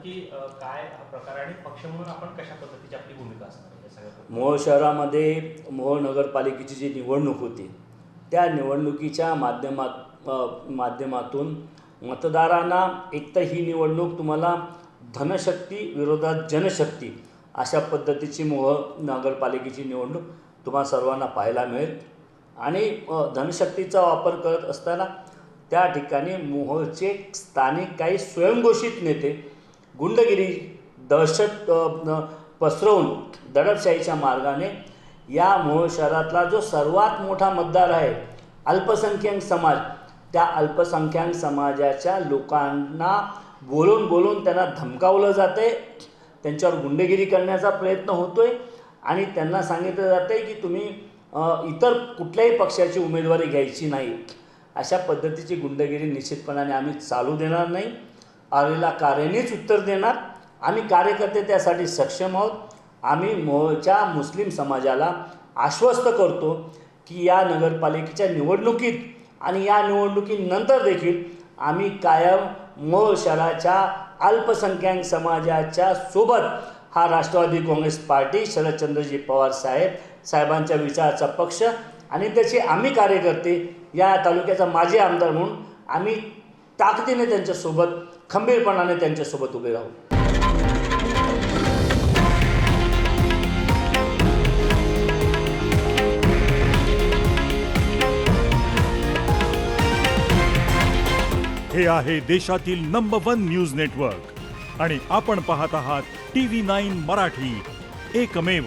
नक्की काय हा प्रकार आणि पक्ष म्हणून आपण कशा पद्धतीची आपली भूमिका असणार मोहोळ शहरामध्ये मोहोळ नगरपालिकेची जी निवडणूक होती त्या निवडणुकीच्या माध्यमात माध्यमातून मतदारांना एकतर ही निवडणूक तुम्हाला धनशक्ती विरोधात जनशक्ती अशा पद्धतीची मोह नगरपालिकेची निवडणूक तुम्हाला सर्वांना पाहायला मिळेल. आणि धनशक्तीचा वापर करत असताना त्या ठिकाणी मोहोळचे स्थानिक काही स्वयंघोषित नेते गुंडगिरी दहशत पसरवून दडपशाहीच्या मार्गाने या मूळ शहरातला जो सर्वात मोठा मतदार आहे अल्पसंख्याक समाज त्या अल्पसंख्याक समाजाच्या लोकांना बोलून बोलून त्यांना धमकावलं जाते त्यांच्यावर गुंडगिरी करण्याचा प्रयत्न होतो आहे आणि त्यांना सांगितलं जातं आहे की तुम्ही इतर कुठल्याही पक्षाची उमेदवारी घ्यायची नाही. अशा पद्धतीची गुंडगिरी निश्चितपणाने आम्ही चालू देणार नाही. आलेला कार्यानेच उत्तर देणार. आम्ही कार्यकर्ते त्यासाठी सक्षम आहोत. आम्ही मोच्या मुस्लिम समाजाला आश्वस्त करतो की या नगरपालिकेच्या निवडणुकीत आणि या निवडणुकीनंतर देखील आम्ही कायम मोह शहराच्या अल्पसंख्याक समाजाच्या सोबत हा राष्ट्रवादी काँग्रेस पार्टी शरदचंद्रजी पवार साहेब साहेबांच्या विचाराचा पक्ष आणि त्याचे आम्ही कार्यकर्ते या तालुक्याचा माजी आमदार म्हणून आम्ही ताकदीने त्यांच्यासोबत खंबीरपणाने त्यांच्यासोबत उभे राहू. हे आहे देशातील नंबर वन न्यूज नेटवर्क आणि आपण पाहत आहात टी व्ही नाईन मराठी. एकमेव.